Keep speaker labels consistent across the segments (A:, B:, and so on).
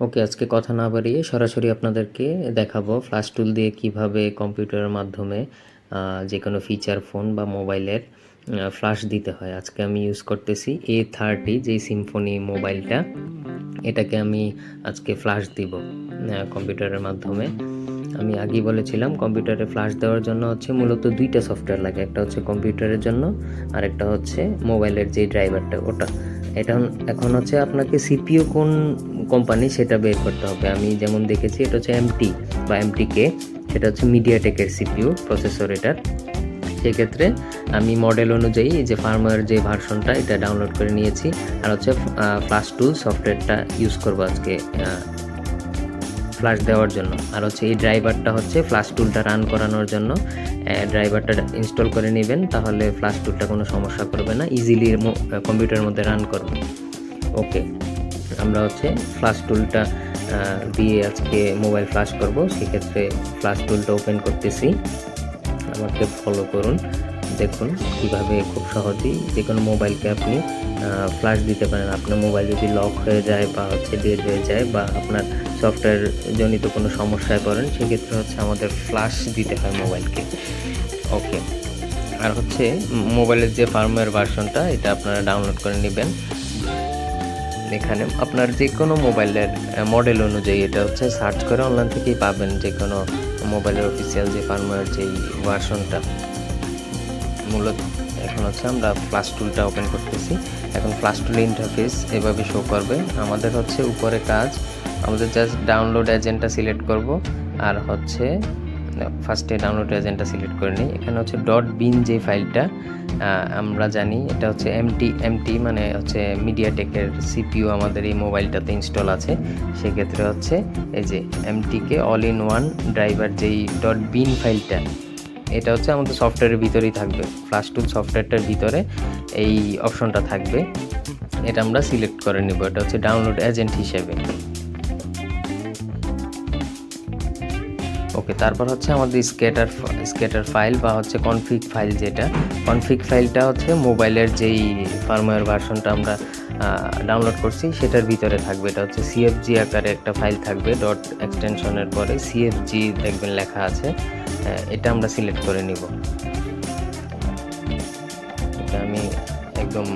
A: ওকে, আজকে কথা না বাড়িয়ে সরাসরি আপনাদেরকে দেখাবো ফ্ল্যাশ টুল দিয়ে কীভাবে কম্পিউটারের মাধ্যমে যে কোনো ফিচার ফোন বা মোবাইলের ফ্ল্যাশ দিতে হয়। আজকে আমি ইউজ করতেছি এ থার্টি যে সিম্ফনি মোবাইলটা। এটাকে আমি আজকে ফ্ল্যাশ দিব কম্পিউটারের মাধ্যমে। আমি আগেই বলেছিলাম, কম্পিউটারে ফ্ল্যাশ দেওয়ার জন্য হচ্ছে মূলত দুইটা সফটওয়্যার লাগে। একটা হচ্ছে কম্পিউটারের জন্য, আর একটা হচ্ছে মোবাইলের যে ড্রাইভারটা ওটা। এটা এখন হচ্ছে আপনাকে সিপিইউ কোন কোম্পানি সেটা বের করতে হবে। আমি যেমন দেখেছি, এটা হচ্ছে এমটি বা এমটিকে সেটা হচ্ছে মিডিয়াটেকের সিপিউ প্রসেসর এটার। সেক্ষেত্রে আমি মডেল অনুযায়ী যে ফার্মার যে ভার্সনটা এটা ডাউনলোড করে নিয়েছি। আর হচ্ছে ফ্লাশ টুল সফটওয়্যারটা ইউজ করব আজকে ফ্ল্যাশ দেওয়ার জন্য। আর হচ্ছে, এই ড্রাইভারটা হচ্ছে ফ্ল্যাশ টুলটা রান করানোর জন্য। ড্রাইভারটা ইনস্টল করে নেবেন, তাহলে ফ্ল্যাশ টুলটা কোনো সমস্যা করবে না। ইজিলি কম্পিউটারের মধ্যে রান করবে। ওকে আমরা হচ্ছে ফ্ল্যাশ টুলটা দিয়ে আজকে মোবাইল ফ্ল্যাশ করব। সেক্ষেত্রে ফ্ল্যাশ টুলটা ওপেন করতেছি। আমাকে ফলো করুন। দেখুন কীভাবে খুব সহজেই যে কোনো মোবাইলকে আপনি ফ্ল্যাশ দিতে পারেন। আপনার মোবাইল যদি লক হয়ে যায় বা হচ্ছে ডেড হয়ে যায় বা আপনার সফটওয়্যার জনিত কোনো সমস্যায় পড়েন, সেক্ষেত্রে হচ্ছে আমাদের ফ্ল্যাশ দিতে হয় মোবাইলকে ওকে আর হচ্ছে মোবাইলের যে ফার্মওয়্যার ভার্সনটা এটা আপনারা ডাউনলোড করে নেবেন। এখানে আপনার যে কোনো মোবাইলের মডেল অনুযায়ী এটা হচ্ছে সার্চ করে অনলাইন থেকেই পাবেন যে কোনো মোবাইলের অফিসিয়াল যে ফার্মওয়্যার যেই ভার্সনটা মূলত এখন হচ্ছে আমরা ফ্লাশ টুলটা ওপেন করতেছি। এখন ফ্লাশ টুল ইন্টারফেস এভাবে শো করবে। আমাদের হচ্ছে উপরে কাজ, আমাদের জাস্ট ডাউনলোড এজেন্টটা সিলেক্ট করব। আর হচ্ছে ফার্স্টে ডাউনলোড এজেন্টটা সিলেক্ট করে নিই। এখানে হচ্ছে. ডট বিন যে ফাইলটা আমরা জানি, এটা হচ্ছে এমটি এমটি মানে হচ্ছে মিডিয়াটেকের সিপিইউ আমাদের এই মোবাইলটাতে ইনস্টল আছে। সেক্ষেত্রে হচ্ছে এই যে MTK all in one driver যেই. ডট বিন ফাইলটা এটা হচ্ছে আমাদের সফটওয়্যারের ভিতরেই থাকবে। ফ্লাশ টুল সফটওয়্যারটার ভিতরে এই অপশনটা থাকবে। এটা আমরা সিলেক্ট করে নিব। এটা হচ্ছে ডাউনলোড এজেন্ট হিসেবে। ওকে, তারপর হচ্ছে আমাদের স্কেটার স্কেটার ফাইল বা হচ্ছে কনফিগ ফাইল যেটা কনফিগ ফাইলটা হচ্ছে মোবাইলের যেই ফার্মওয়্যার ভার্সনটা আমরা ডাউনলোড করছি, সেটার ভিতরে থাকবে। এটা হচ্ছে সিএফজি আকারে একটা ফাইল থাকবে ডট এক্সটেনশনের পরে সিএফজি দেখবেন লেখা আছে এটা আমরা সিলেক্ট করে নিব। এটা আমি একদম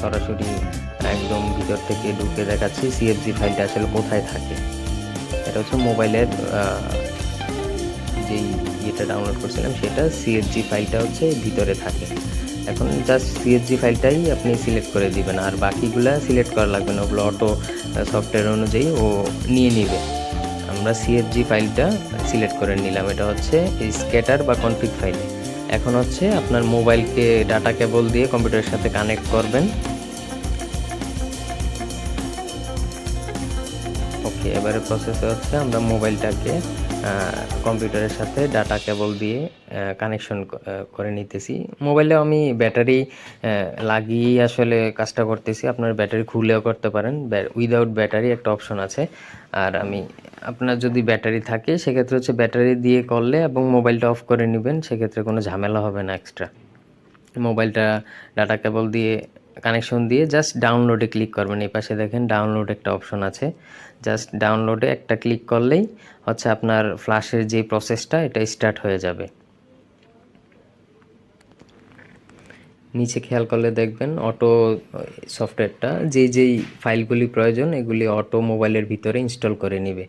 A: সরাসরি একদম ভিতর থেকে ঢুকে দেখাচ্ছি সিএফজি ফাইলটা আসলে কোথায় থাকে। এটা হচ্ছে মোবাইলের যেই ইয়েটা ডাউনলোড করছিলাম, সেটা সিএফজি ফাইলটা হচ্ছে ভিতরে থাকে। এখন জাস্ট সিএফজি ফাইলটাই আপনি সিলেক্ট করে দিবেন, আর বাকিগুলা সিলেক্ট করা লাগবে না। ওগুলো অটো সফটওয়্যার অনুযায়ী ও নিয়ে নিবে। আমরা সিএফজি ফাইলটা সিলেক্ট করে নিলাম। এটা হচ্ছে স্কেটার বা কনফিগ ফাইল এখন হচ্ছে আপনার মোবাইলকে ডাটা কেবল দিয়ে কম্পিউটারের সাথে কানেক্ট করবেন। ওকে এবারে প্রসেসে হচ্ছে আমরা মোবাইলটাকে কম্পিউটারের সাথে ডাটা কেবল দিয়ে কানেকশন করে নিতেছি। মোবাইলে আমি ব্যাটারি লাগিয়ে আসলে কাজটা করতেছি। আপনার ব্যাটারি খুলেও করতে পারেন। উইদাউট ব্যাটারি একটা অপশন আছে। আর আমি, আপনার যদি ব্যাটারি থাকে, সেক্ষেত্রে হচ্ছে ব্যাটারি দিয়ে করলে এবং মোবাইলটা অফ করে নেবেন, সেক্ষেত্রে কোনো ঝামেলা হবে না এক্সট্রা মোবাইলটা, ডাটা কেবল দিয়ে কানেকশন দিয়ে জাস্ট ডাউনলোডে ক্লিক করবেন। এই পাশে দেখেন ডাউনলোড একটা অপশন আছে। জাস্ট ডাউনলোডে একটা ক্লিক করলেই হচ্ছে আপনার ফ্ল্যাশের যে প্রসেসটা এটা স্টার্ট হয়ে যাবে। নিচে খেয়াল করলে দেখবেন অটো সফটওয়্যারটা যে যেই ফাইলগুলি প্রয়োজন, এগুলি অটো মোবাইলের ভিতরে ইনস্টল করে নেবে।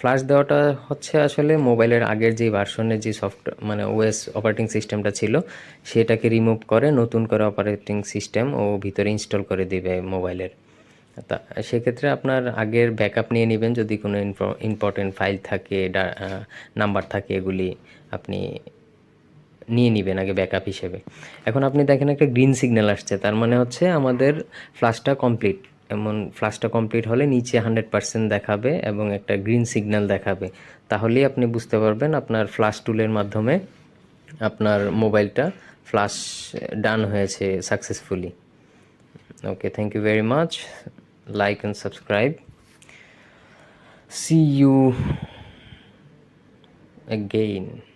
A: ফ্ল্যাশ দেওয়াটা হচ্ছে আসলে মোবাইলের আগের যে ভার্সনের যে সফটওয়্যার মানে ওএস অপারেটিং সিস্টেমটা ছিল, সেটাকে রিমুভ করে, নতুন করে অপারেটিং সিস্টেম ও ভিতরে ইনস্টল করে দিবে মোবাইলের। তা, সেক্ষেত্রে আপনার আগের ব্যাকআপ নিয়ে নেবেন, যদি কোনো ইম্পর্টেন্ট ফাইল থাকে নাম্বার থাকে, এগুলি আপনি নিয়ে নেবেন আগে ব্যাকআপ হিসেবে। এখন আপনি দেখেন একটা গ্রিন সিগন্যাল আসছে, তার মানে হচ্ছে আমাদের ফ্লাশটা কমপ্লিট এমন ফ্লাশটা কমপ্লিট হলে নিচে হান্ড্রেড পার্সেন্ট দেখাবে এবং একটা গ্রিন সিগন্যাল দেখাবে। তাহলেই আপনি বুঝতে পারবেন আপনার ফ্লাশ টুলের মাধ্যমে আপনার মোবাইলটা ফ্লাশ ডান হয়েছে successfully okay thank you very much like and subscribe see you again